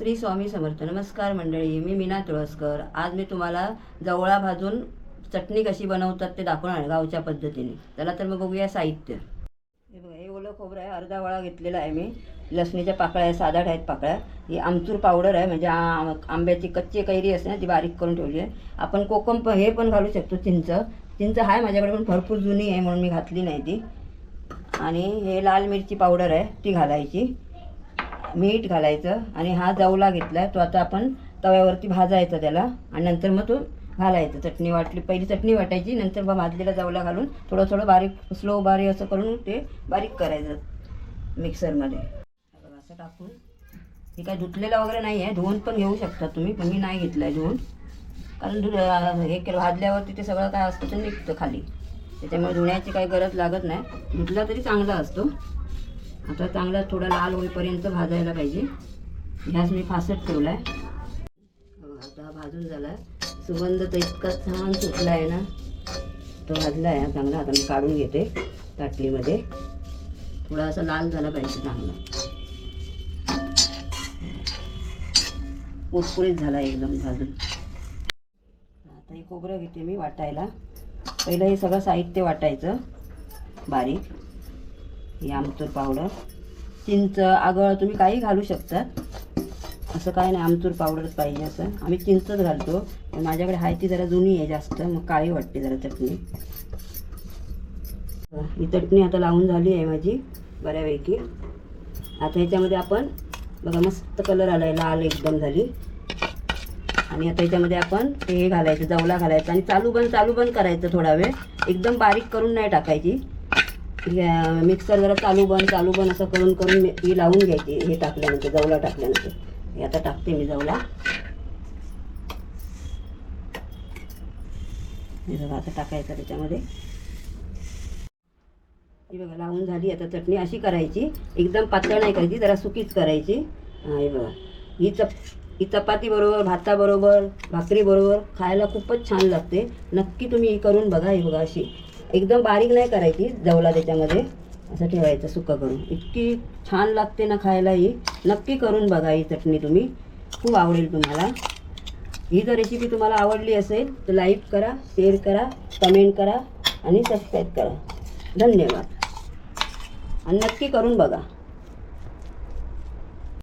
श्री स्वामी समर्थ. नमस्कार मंडळी मी मीना तुळसकर. आज मी तुम्हाला जवळा भाजून चटणी कशी बनवतात ते दाखवणार गावच्या पद्धतीने. चला तर मग बघूया साहित्य. हे बघा हे ओलं खोबरं आहे अर्धा वळा घेतलेला आहे मी. लसणीच्या पाकळ्या आहे साधाट आहेत पाकळ्या. ही आमचूर पावडर आहे म्हणजे आंब्याची कच्ची कैरी असते ना ती बारीक करून ठेवली आहे. आपण कोकम प हे पण घालू शकतो चिंच. चिंच आहे माझ्याकडे पण भरपूर जुनी आहे म्हणून मी घातली नाही ती. आणि हे लाल मिरची पावडर आहे ती घालायची. मीठ घालायचं आणि हा जवला घेतला तो आता आपण तव्यावरती भाजायचा त्याला. आणि नंतर मग तो घालायचं. चटणी वाटली पहिली चटणी वाटायची नंतर मग भाजलेला जवला घालून थोडं थोडं बारीक स्लो बारीक असं करून ते बारीक करायचं मिक्सरमध्ये असं टाकून. हे काय धुतलेलं वगैरे नाही आहे धुवून पण घेऊ शकता तुम्ही पण मी नाही घेतलं आहे धुवून. कारण धु हे केलं भाजल्यावरती ते सगळं काय असतं ते निघतं खाली. त्याच्यामुळे धुण्याची काही गरज लागत नाही. धुतला तरी चांगला असतो. आता चांगला थोडा लाल होईपर्यंत भाजायला पाहिजे. गॅस मी फासट ठेवला आहे आता भाजून झाला सुगंध तर इतका छान सुटला आहे ना. तो भाजला आहे चांगला आता मी काढून घेते ताटलीमध्ये. थोडा असा लाल झाला पाहिजे चांगला. कुरकुरीत झाला एकदम भाजून. आता हे खोबरं घेते मी वाटायला. पहिलं हे सगळं साहित्य वाटायचं बारीक. ही आमचूर पावडर. चिंच आगळ तुम्ही काही घालू शकता. असं काय नाही आमचूर पावडरच पाहिजे असं. आम्ही चिंचच घालतो. पण माझ्याकडे आहे ती जरा जुनी आहे जास्त. मग काळी वाटते जरा चटणी. ही चटणी आता लावून झाली आहे माझी बऱ्यापैकी. आता ह्याच्यामध्ये आपण बघा मस्त कलर आला आहे लाल एकदम झाली. आणि आता ह्याच्यामध्ये आपण ते हे घालायचं जवला घालायचं. आणि चालू बंद चालू बंद करायचं थोडा वेळ. एकदम बारीक करून नाही टाकायची. मिक्सर जरा चालू बंद चालू बंद असं करून करून मी- ही लावून घ्यायची हे टाकल्यानंतर जवला टाकल्यानंतर. हे आता टाकते मी जवला हे बघा आता टाकायचं त्याच्यामध्ये. हे बघा लावून झाली आता चटणी अशी करायची एकदम पातळ नाही करायची जरा सुकीच करायची. हे बघा. ही चप ही चपाती बरोबर भाताबरोबर भाकरीबरोबर खायला खूपच छान लागते. नक्की तुम्ही ही करून बघा ही बघा अशी. एकदम बारीक नाही करायची जवला त्याच्यामध्ये. असं ठेवायचं सुकं करून. इतकी छान लागते ना खायला ही. नक्की करून बघा ही चटणी तुम्ही. खूप आवडेल तुम्हाला. ही जर रेसिपी तुम्हाला आवडली असेल तर लाईक करा शेअर करा कमेंट करा आणि सबस्क्राईब करा. धन्यवाद. आणि नक्की करून बघा.